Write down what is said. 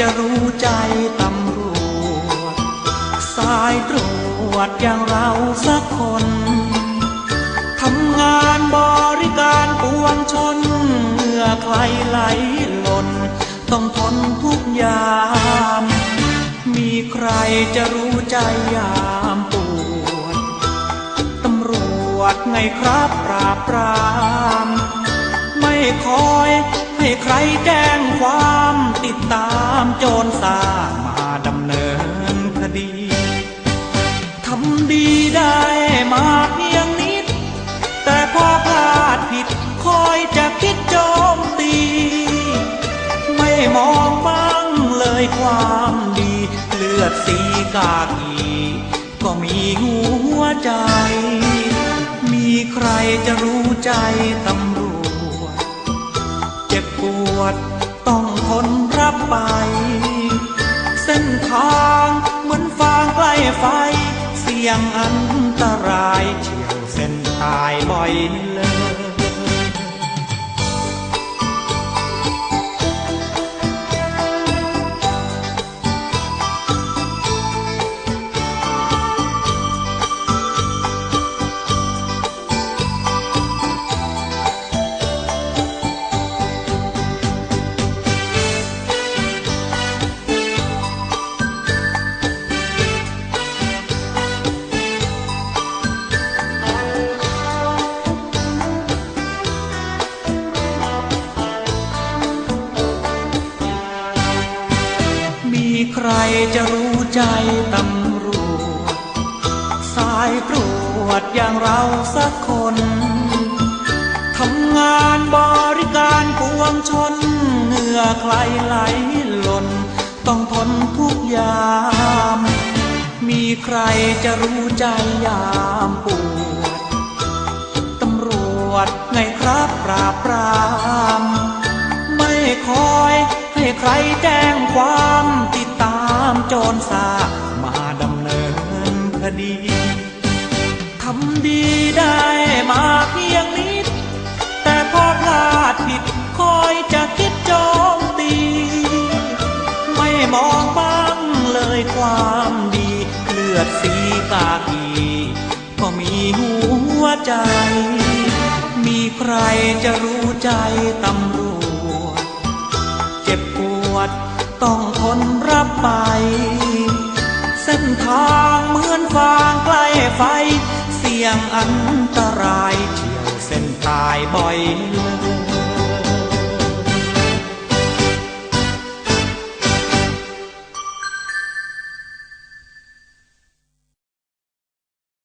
จะรู้ใจตำรวจ สายตรวจอย่างเราสักคน ทำงานบริการปวงชนเมื่อใครไหลหล่น ต้องทนทุกยาม มีใครจะรู้ใจยามปวด ตำรวจไงครับปราบปราม ไม่คอยให้ใครแจ้งความ ดตามโจรสร้างมาดำเนินคดี ทำดีได้มาเพียงนิด แต่พอพลาดผิดคอยจะคิดโจมตี ไม่มองบ้างเลยความดี เลือดสีกากีก็มีหัวใจ มีใครจะรู้ใจตำรวจ เจ็บปวดต้องทน รับไป เส้นทางเหมือนฟางใกล้ไฟ เสี่ยงอันตรายเฉียวเส้นตายบ่อยเลย รจะรู้ใจตำรวจ สายตรวจอย่างเราสักคน ทำงานบริการปวงชนเหงื่อใครไหลหล่น ต้องทนทุกยาม มีใครจะรู้ใจยามปวด ตำรวจไงครับปราบปราม ไม่คอยให้ใครแจ้งความติดามโจรสามาดำเนินคดีทำดีได้มาเพียงนิด แต่พอพลาดผิดคอยจะคิดโจมตี ไม่มองบ้างเลยความดีเลือดสีกากีก็มีหัวใจ มีใครจะรู้ใจตำางเหมือนฟางใกล้ไฟ เสี่ยงอันตรายเที่ยวเส้นตายบ่อยลย